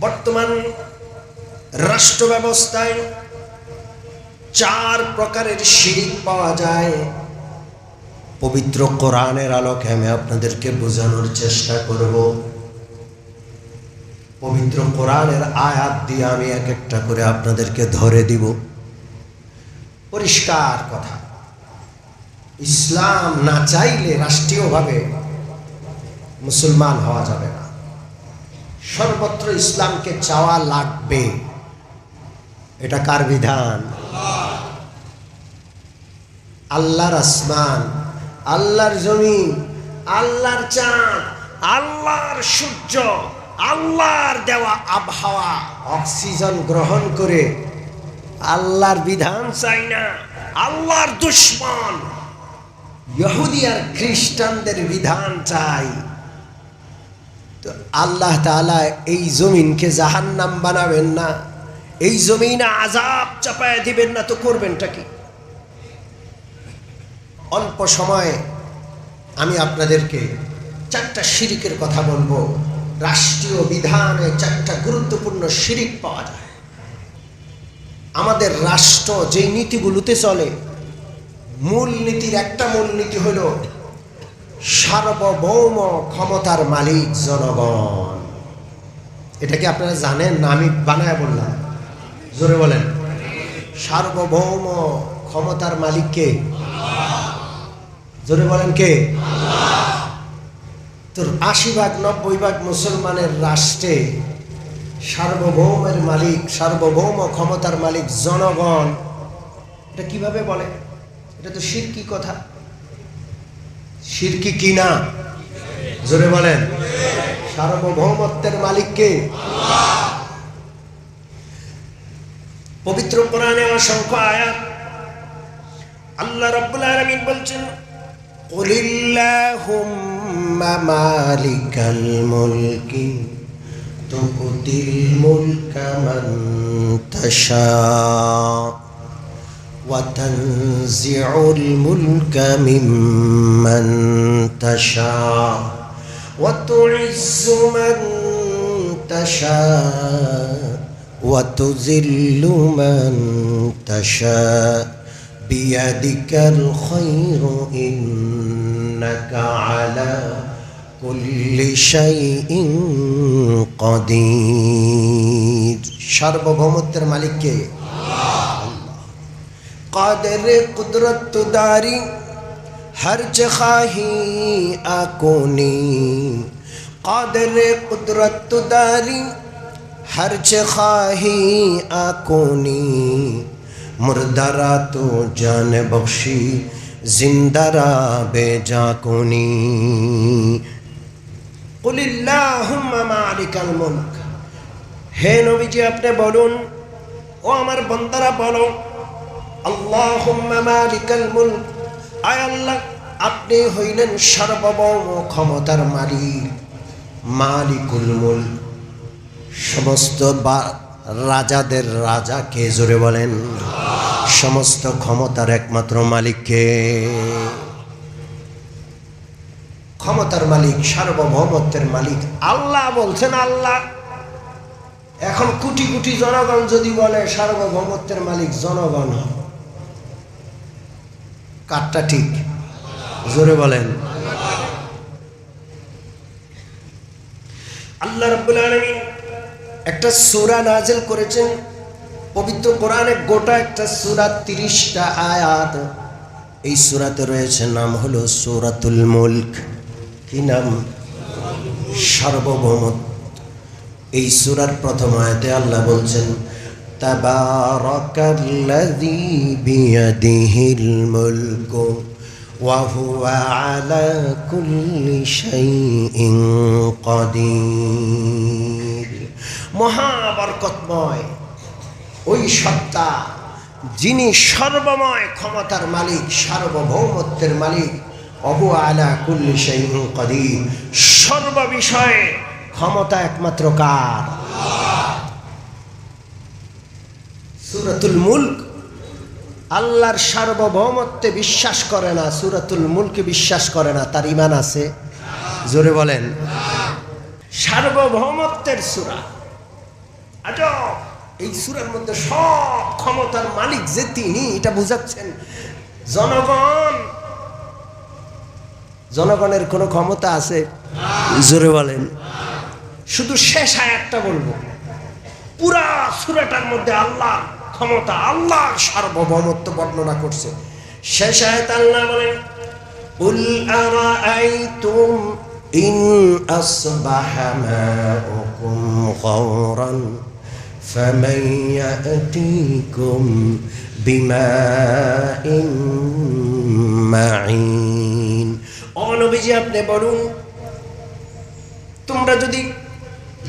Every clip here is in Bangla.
বর্তমান রাষ্ট্র ব্যবস্থায় চার প্রকারের শিরিক পাওয়া যায়। পবিত্র কোরআনের আলোকে আমি আপনাদেরকে বোঝানোর চেষ্টা করব। পবিত্র কোরআনের আয়াত দিয়ে আমি এক একটা করে আপনাদেরকে ধরে দিব। পরিষ্কার কথা। ইসলাম না চাইলে রাষ্ট্রীয়ভাবে মুসলমান হওয়া যাবে না। সর্বত্র ইসলামকে চাওয়া লাগবে। এটা কার বিধান? আল্লাহর আসমান, আল্লাহর জমিন, আল্লাহর চাঁদ, আল্লাহর সূর্য, আল্লাহর দেওয়া আবহাওয়া, অক্সিজেন গ্রহণ করে আল্লাহর বিধান চাই না। আল্লাহর দুশ্মন, ইহুদি আর খ্রিস্টানদের বিধান চাই। তো আল্লাহ তাআলা এই জমিনকে জাহান্নাম বানাবেন না। এই জমিনে আজাব চাপায় দিবেন না, তো করবেনটা কি? অল্প সময়ে আমি আপনাদেরকে চারটা শিরিকের কথা বলব। রাষ্ট্রীয় বিধানে চারটা গুরুত্বপূর্ণ শিরিক পাওয়া যায়। আমাদের রাষ্ট্র যেই নীতিগুলোতে চলে মূল নীতির একটা মূল নীতি হল সার্বভৌম ক্ষমতার মালিক জনগণ। এটা কি আপনারা জানেন? না, আমি বানায় বললাম। জোরে বলেন। সার্বভৌম ক্ষমতার মালিক কে? জোরে বলেন কে? তোর আশি ভাগ, নব্বই ভাগ মুসলমানের রাষ্ট্রে সার্বভৌমের মালিক, সার্বভৌম ক্ষমতার মালিক জনগণ। এটা কীভাবে বলে? এটা তো শিরকি কথা। সিরকি কি না? জোরে বলেন। সার্বভৌমত্বের মালিককে পবিত্র পুরাণে অসংখ্য আয়াত। আল্লাহ রব্বুল আলমিন বলছেন, কুলিল্লাহুম্মা মালিকাল মুলকি তুকুতিল মুলকা মান وتنزع الملك ممن تشاء وتعز من تشاء وتذل من تشاء بيدك الخير إنك على كل شيء قدير সার্বভৌমত্বের মালিককে قادر قدرت تو داری ہر چخاہی آکونی قادر قدرت تو داری ہر چخاہی آکونی مردرا تو جان بخشی زندرا بے جا کنی قل اللہم مالک الملک ہے হে جی اپنے بولون او امر بندرہ بولون আয় আল্লাহ, আপনি হইলেন সার্বভৌম ক্ষমতার মালিক, মালিকুল মুলক। সমস্ত বা- রাজাদের রাজা কে জোরে বলেন? সমস্ত ক্ষমতার একমাত্র মালিককে ক্ষমতার মালিক, সার্বভৌমত্বের মালিক। আল্লাহ বলছেন আল্লাহ। এখন কোটি কোটি জনগণ যদি বলে সার্বভৌমত্বের মালিক জনগণ কারটা ঠিক। জোরে বলেন। আল্লাহ রাব্বুল একটা সূরা নাজিল করেছেন। পবিত্র কোরআনে গোটা একটা সূরা, তিরিশটা আয়াত। এই সূরাতে রয়েছে, নাম হলো সূরাতুল মুলক। কি নাম? সার্বভৌমত্ব। এই সুরার প্রথম আয়াতে আল্লাহ বলছেন তাবারাকাল্লাযী বিয়াদিহিল মুলকু ওয়া হুয়া আলা কুল্লি শাইইন কাদির মহাবরকতময় ওই সত্তা যিনি সর্বময় ক্ষমতার মালিক, সার্বভৌমত্বের মালিক অবু আলা কুল্লি কাদির সর্ববিষয়ে ক্ষমতা একমাত্র কার? সুরাতুল মুলক। আল্লাহর সার্বভৌমত্বে বিশ্বাস করে না, সুরাতুল মুলকে বিশ্বাস করে না, তার ইমান আছে? জোরে বলেন। সার্বভৌমত্বের সুরা। এই সুরের মধ্যে সব ক্ষমতার মালিক যে তিনি, এটা বুঝাচ্ছেন। জনগণ, জনগণের কোনো ক্ষমতা আছে? জোরে বলেন। শুধু শেষ আয়াতটা বলব। পুরা সুরাটার মধ্যে আল্লাহ ক্ষমতা আল্লাহ সার্বভৌমত্ব বর্ণনা করছে শেষ আয়াত আল্লাহ বলেন قل أرأيتم إن أصبح ماؤكم غورا فمن يأتيكم بماء معين অনবীজি আপনি বলুন তোমরা যদি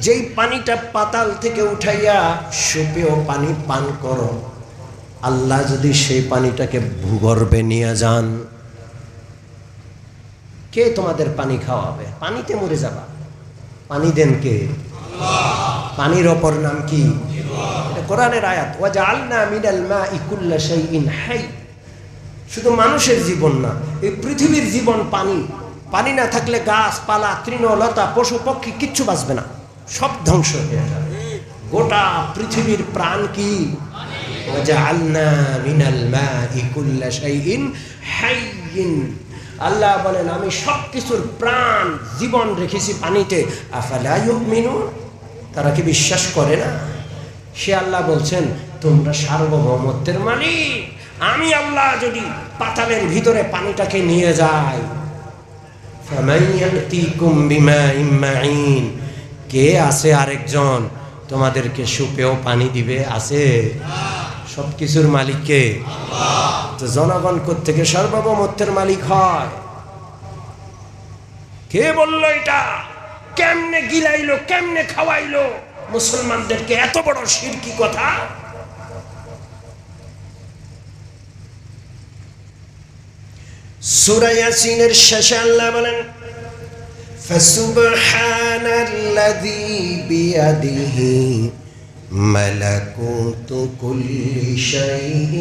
যেই পানিটা পাতাল থেকে উঠাইয়া সুপেয় পানি পান করো। আল্লাহ যদি সেই পানিটাকে ভূগর্ভে নিয়ে যান কে তোমাদের পানি খাওয়াবে? পানিতে মরে যাবা। পানি দেন কে? পানির অপর নাম কি? এটা কোরআনের আয়াত। ওয়া জাআলনা মিনাল মাই কুল্লা শাইইন হাই। শুধু মানুষের জীবন না এই পৃথিবীর জীবন পানি। পানি না থাকলে গাছ পালা তৃণলতা পশু পক্ষী কিচ্ছু বাঁচবে না। সব ধ্বংস হয়ে যাবে। গোটা পৃথিবীর প্রাণ কি? আল্লাহ বলেন, আমি সব কিছুর প্রাণ জীবন রেখেছি পানিতে। আফালাইমিনু তারা কি বিশ্বাস করে না? সে আল্লাহ বলছেন, তোমরা সার্বভৌমত্বের মালিক। আমি আল্লাহ যদি পাতালের ভিতরে পানিটাকে নিয়ে যাই কে আছে আরেকজন? তোমাদেরকে সুপেও পানি দিবে, আছে? সব কিছুর মালিক কে? তো জনগণ থেকে সার্বভৌমত্বের মালিক হয়? কে বলল এটা? কেমনে গিলাইলো, কেমনে খাওয়াইলো? মুসলমানদেরকে এত বড় শিরকি কথা? সূরা ইয়াসিনের শেষে আল্লাহ বলেন فسبحان الذي بيده ملكوت كل شيء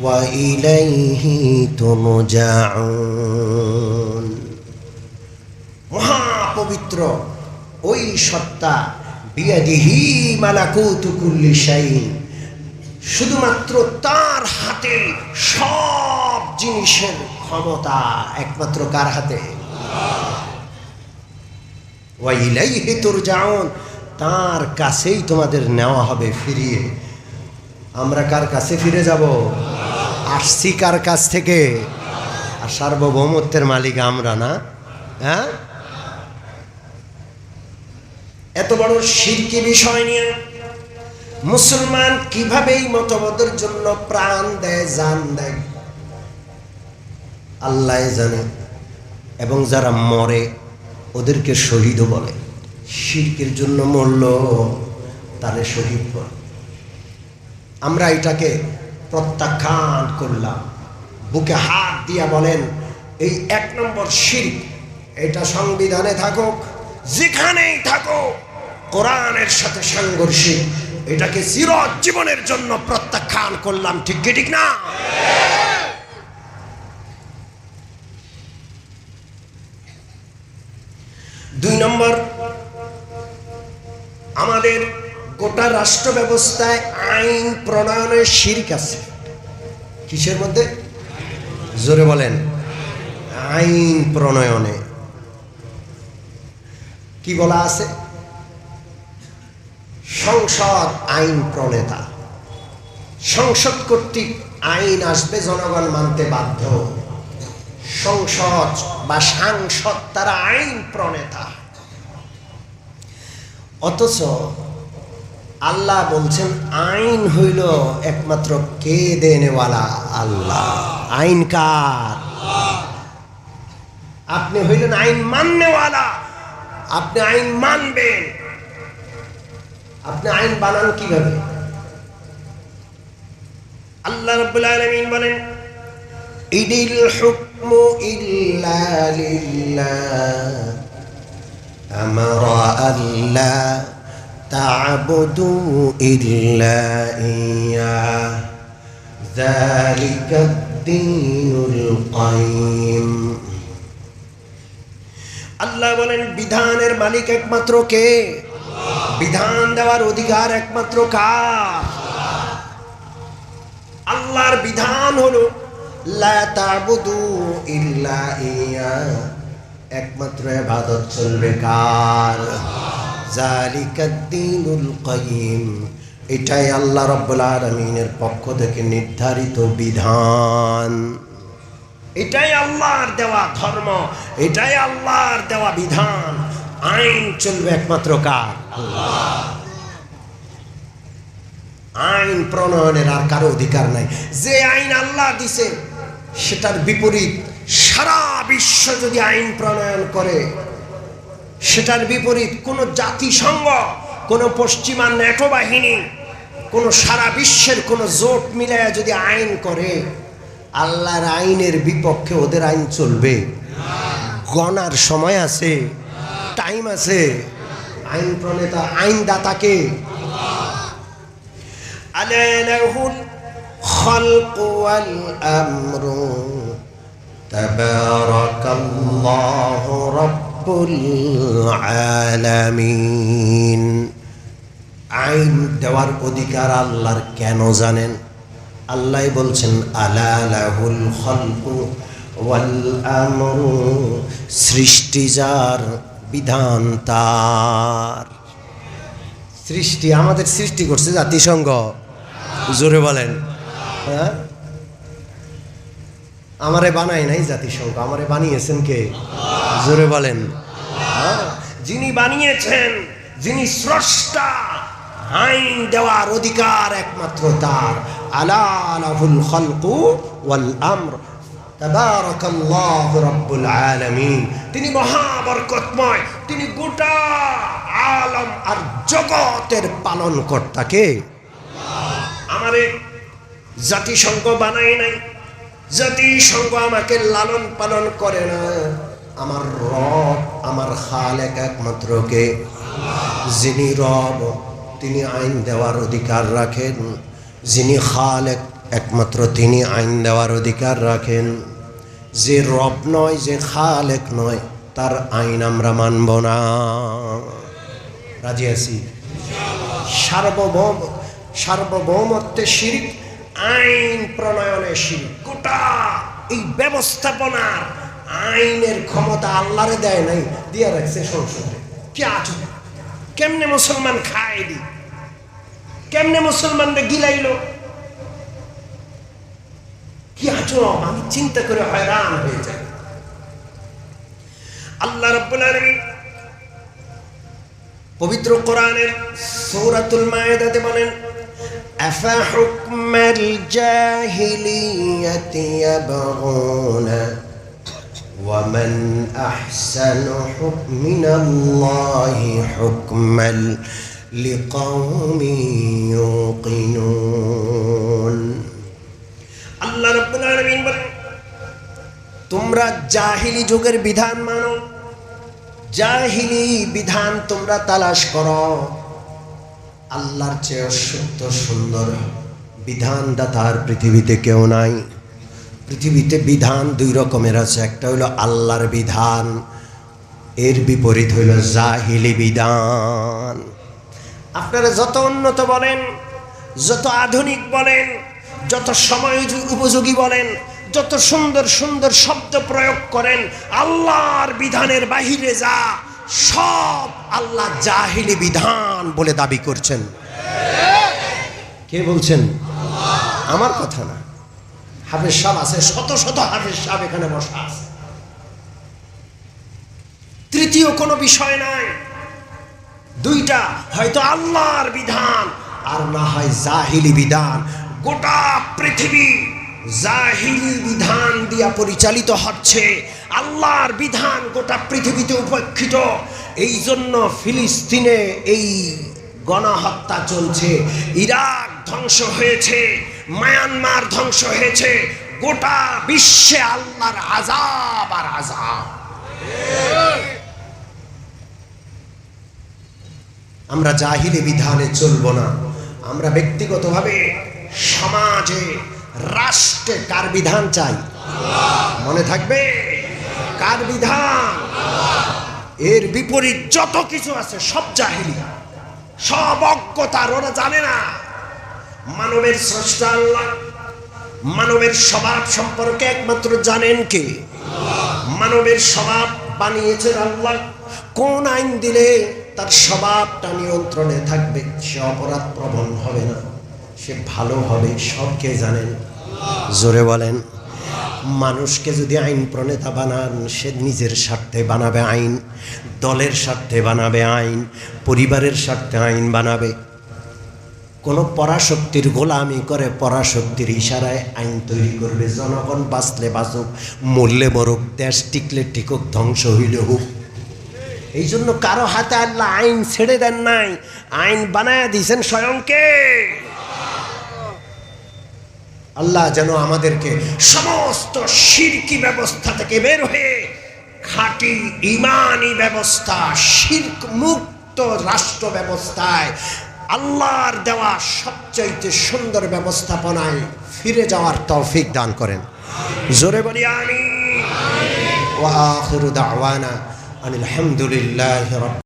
وإليه ترجعون মহাপবিত্র ওই সত্তা বিয়াদিহি মালাকুতু কুল্লি শাইইন শুধুমাত্র তার হাতে সব জিনিসের ক্ষমতা একমাত্র কার হাতে তার কাছেই তোমাদের নেওয়া হবে ফিরিয়ে। আমরা কার কাছে ফিরে যাব? আসছি কার কাছ থেকে? আর সার্বভৌমত্বের মালিক আমরা না হ্যাঁ? এত বড় শিরকি বিষয় নিয়ে মুসলমান কীভাবে এই মতবাদের জন্য প্রাণ দেয়, জান দেয়? আল্লাহ জানে। এবং যারা মরে, ওদেরকে শহীদও বলে। শিরকের জন্য মরল, তারে শহীদ বলে। আমরা এটাকে প্রত্যাখ্যান করলাম। বুকে হাত দিয়া বলেন, এই এক নম্বর শিল্প এটা সংবিধানে থাকুক, যেখানেই থাকুক, কোরআনের সাথে সাংঘর্ষিক, এটাকে চিরজীবনের জন্য প্রত্যাখ্যান করলাম, ঠিক কি ঠিক না দুই নম্বর আমাদের গোটা রাষ্ট্র ব্যবস্থায় আইন প্রণয়নের শির্ক আছে। কিসের মধ্যে? জোরে বলেন। আইন প্রণয়নে। কি বলা আছে? সংসদ আইন প্রণেতা। সংসদ কর্তৃক আইন আসবে, জনগণ মানতে বাধ্য। সংসদ বা সাংসদ তারা আইন প্রণেতা। অথচ আল্লাহ বলছেন, আইন হইল একমাত্র কে দেনেওয়ালা? আল্লাহ। আইন কার? আপনি হইলেন আইন মাননেওয়ালা। আপনি আইন মানবেন। আপনি আইন বানান কীভাবে? আল্লাহ রাব্বুল বলেন, ইদিল হুকমু ইল্লা আমরা আল্লাহ تعبدوا إلا إياه ذلك الدين القيم আল্লাহ বলেন বিধানের মালিক একমাত্র কে বিধান দেওয়ার অধিকার একমাত্র কার আল্লাহর বিধান হলো লা তা'বুদু ইল্লা ইয়া একমাত্র ইবাদত চলবে কার? জালিকাদ দীনুল কাইয়িম। এটাই আল্লাহ রাব্বুল আলামিনের পক্ষ থেকে নির্ধারিত বিধান। এটাই আল্লাহর দেওয়া ধর্ম। এটাই আল্লাহর দেওয়া বিধান। আইন চলবে একমাত্র কার? আইন প্রণয়নের আর কারও অধিকার নাই। যে আইন আল্লাহ দিছে, সেটার বিপরীত সারা বিশ্ব যদি আইন প্রণয়ন করে, সেটার বিপরীত কোনো জাতিসংঘ, কোনো পশ্চিমা ন্যাটো বাহিনী, কোনো সারা বিশ্বের কোনো জোট মিলায় যদি আইন করে, আল্লাহর আইনের বিপক্ষে ওদের আইন চলবে। গণার সময় আছে, টাইম আছে। আইন প্রণেতা, আইনদাতাকে আলাইনাহুল খলক ওয়াল تبارك الله رب العالمين আইন দেওয়ার অধিকার আল্লাহর কেন জানেন আল্লাহ বলছেন আলা লাহুল খলকু ওয়াল আমরু সৃষ্টি যার বিধান তার সৃষ্টি আমাদের সৃষ্টি করছে জাতিসংঘ জোরে বলেন হ্যাঁ আমারে বানাই নাই জাতিসংঘ, আমারে বানিয়েছেন কে? জোরে বলেন। হ্যাঁ? যিনি বানিয়েছেন, যিনি স্রষ্টা, আইন দেওয়ার অধিকার একমাত্র তার। আলাহুল খলকু ওয়াল আমর। রাব্বুল আলামিন। তিনি মহাবরকতময়, তিনি গোটা আলম আর জগতের পালন কর্তাকে আমারে জাতিসংঘ বানাই নাই। জাতিসংঘ আমাকে লালন পালন করে না। আমার রব, আমার খালেক একমাত্র কে? যিনি রব, তিনি আইন দেওয়ার অধিকার রাখেন। যিনি খালেক একমাত্র, তিনি আইন দেওয়ার অধিকার রাখেন। যে রব নয়, যে খালেক নয়, তার আইন আমরা মানব না। রাজি আছি? সার্বভৌম সার্বভৌমত্বে শিরিক আইন প্রণয়নে শিরিক গোটা এই ব্যবস্থাপনার আইনের ক্ষমতা আল্লাহরে দেয় নাই, দিয়ে রাখছে সংসদে। কি আছো কেমনে মুসলমান খায় দি? কেমনে মুসলমানরা গিলাইলো? কি আচরণ? আমি চিন্তা করে হয়রান হয়ে যাই। আল্লাহ রব্বুল আলামিন পবিত্র কোরআনের সূরাতুল মায়েদাতে বলেন أفحكم الجاهلية يبغون ومن أحسن حكم من الله حكما لقوم يوقنون আল্লাহ রব্বুল আলামিন বলেন তোমরা জাহিলি যুগের বিধান মানো জাহিলি বিধান তোমরা তালাশ করো আল্লাহর চেয়ে সত্য সুন্দর বিধানদাতার পৃথিবীতে কেউ নাই। পৃথিবীতে বিধান দুই রকমের আছে। একটা হলো আল্লাহর বিধান, এর বিপরীত হইল জাহিলি বিধান। আপনারা যত উন্নত বলেন, যত আধুনিক বলেন, যত সময় উপযোগী বলেন, যত সুন্দর সুন্দর শব্দ প্রয়োগ করেন, আল্লাহর বিধানের বাহিরে যা, সব আল্লাহ জাহিলি বিধান বলে দাবি করছেন। কে বলছেন? আমার কথা না। হাফেজ সাহেব আছে, শত শত হাফেজ সাহেব এখানে বসা আছে। তৃতীয় কোনো বিষয় নাই। দুইটা, হয়তো আল্লাহর বিধান, আর না হয় জাহিলি বিধান। গোটা পৃথিবী জাহিলি বিধান দিয়া পরিচালিত হচ্ছে। আল্লাহর বিধান গোটা পৃথিবীতে উপেক্ষিত। এই জন্য ফিলিস্তিনে এই গণহত্যা চলছে। ইরাক ধ্বংস হয়েছে, মায়ানমার ধ্বংস হয়েছে, গোটা বিশ্বে আল্লাহর আজাব আর আজাব আমরা জাহিলি বিধানে চলব না। আমরা ব্যক্তিগতভাবে সমাজে, রাষ্ট্রে কার বিধান চাই? মনে থাকবে? কার বিধান? এর বিপরীত যত কিছু আছে, সব জাহিলি। সব অজ্ঞতার ওরা জানে না। মানবের স্রষ্টা আল্লাহ। মানবের স্বভাব সম্পর্কে একমাত্র জানেন কে? মানবের স্বভাব বানিয়েছেন আল্লাহ। কোন আইন দিলে তার স্বভাবটা নিয়ন্ত্রণে থাকবে? সে অপরাধ প্রবণ হবে না। সে ভালো হবে, সব কে জানেন? জোরে বলেন। মানুষকে যদি আইন প্রণেতা বানান, সে নিজের স্বার্থে বানাবে আইন, দলের স্বার্থে বানাবে আইন, পরিবারের স্বার্থে আইন বানাবে। কোনো পরাশক্তির গোলামি করে পরাশক্তির ইশারায় আইন তৈরি করবে। জনগণ বাঁচলে বাঁচুক, মরলে মরুক, দেশ টিকলে টিকুক, ধ্বংস হইলে হোক। এই জন্য কারও হাতে আল্লাহ আইন ছেড়ে দেন নাই। আইন বানায় দিয়েছেন স্বয়ংকে। আল্লাহ যেন আমাদেরকে সমস্ত শিরকি ব্যবস্থা থেকে বের হয়ে খাঁটি ইমানি ব্যবস্থা শির্ক মুক্ত রাষ্ট্র ব্যবস্থায় আল্লাহর দেওয়া সবচাইতে সুন্দর ব্যবস্থাপনায় ফিরে যাওয়ার তৌফিক দান করেন। জোরে বলি আমি ওয়া আখিরু দাওয়ানা আনিল হামদুলিল্লাহি রাব্বিল